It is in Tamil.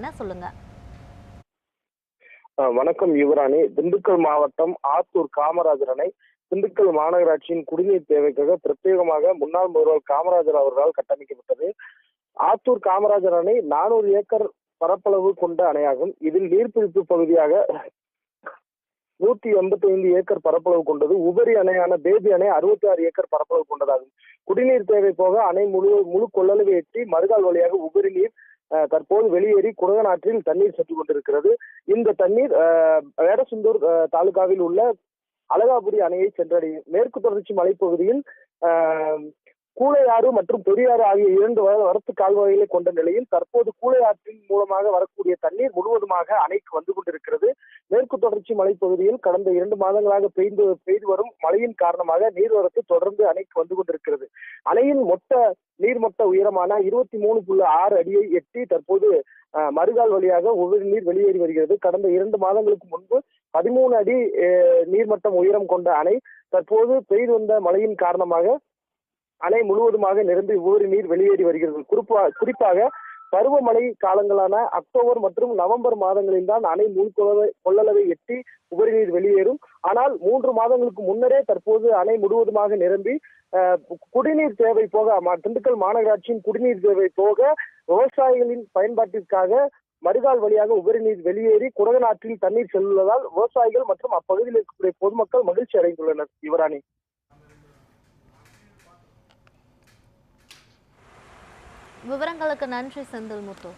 என்ன சொல்லுங்க? வணக்கம் யுவராணி. திண்டுக்கல் மாவட்டம் ஆத்தூர் காமராஜர் அணை திண்டுக்கல் மாநகராட்சியின் குடிநீர் தேவைக்காக பிரத்யேகமாக முன்னாள் முதல்வர் காமராஜர் அவர்களால் கட்டமைக்கப்பட்டது. ஆத்தூர் காமராஜர் அணை நானூறு ஏக்கர் பரப்பளவு கொண்ட அணையாகும். இதில் நீர்பிடிப்பு பகுதியாக நூத்தி எண்பத்தி ஐந்து ஏக்கர் பரப்பளவு கொண்டது. உபரி அணையான பேபி அணை அறுபத்தி ஆறு ஏக்கர் பரப்பளவு கொண்டதாகும். குடிநீர் தேவை போக அணை முழு முழு கொள்ளளவை எட்டி மறுகால் வழியாக உபரி நீர் தற்போது வெளியேறி குடகநாற்றில் தண்ணீர் சென்று கொண்டிருக்கிறது. இந்த தண்ணீர் அஹ், வேடசுந்தூர் அஹ், தாலுகாவில் உள்ள அழகாபுரி அணையை சென்றடையும் மேற்கு தொடர்ச்சி மலைப்பகுதியில் கூழையாறு மற்றும் பெரியாறு ஆகிய இரண்டு வரத்து கால்வாய்களை கொண்ட நிலையில் தற்போது கூழையாற்றின் மூலமாக வரக்கூடிய தண்ணீர் முழுவதுமாக அணைக்கு வந்து கொண்டிருக்கிறது. மேற்கு தொடர்ச்சி மலைப்பகுதியில் கடந்த இரண்டு மாதங்களாக பெய்து பெய்து வரும் மழையின் காரணமாக நீர்வரத்து தொடர்ந்து அணைக்கு வந்து கொண்டிருக்கிறது. அணையின் மொத்த நீர்மட்ட உயரமான இருபத்தி மூணு புள்ளி ஆறு அடியை எட்டி தற்போது மறுகால் வழியாக உபரி நீர் வெளியேறி வருகிறது. கடந்த இரண்டு மாதங்களுக்கு முன்பு பதிமூணு அடி நீர்மட்டம் உயரம் கொண்ட அணை தற்போது பெய்து வந்த மழையின் காரணமாக அணை முழுவதுமாக நிரம்பி உபரி நீர் வெளியேறி வருகிறது. குறிப்பா குறிப்பாக பருவமழை காலங்களான அக்டோபர் மற்றும் நவம்பர் மாதங்களில் தான் அணை முழு கொள்ளளவை- எட்டி உபரிநீர் வெளியேறும். ஆனால் மூன்று மாதங்களுக்கு முன்னரே தற்போது அணை முழுவதுமாக நிரம்பி குடிநீர் தேவை போக திண்டுக்கல் மாநகராட்சியின் குடிநீர் தேவை போக விவசாயிகளின் பயன்பாட்டிற்காக மறுகால் வழியாக உபரி நீர் வெளியேறி குடகநாற்றில் தண்ணீர் செல்லுவதால் விவசாயிகள் மற்றும் அப்பகுதியில் இருக்கக்கூடிய பொதுமக்கள் மகிழ்ச்சி அடைந்துள்ளனர். யுவராணி. விவரங்களுக்கு நன்றி செந்தில் முத்து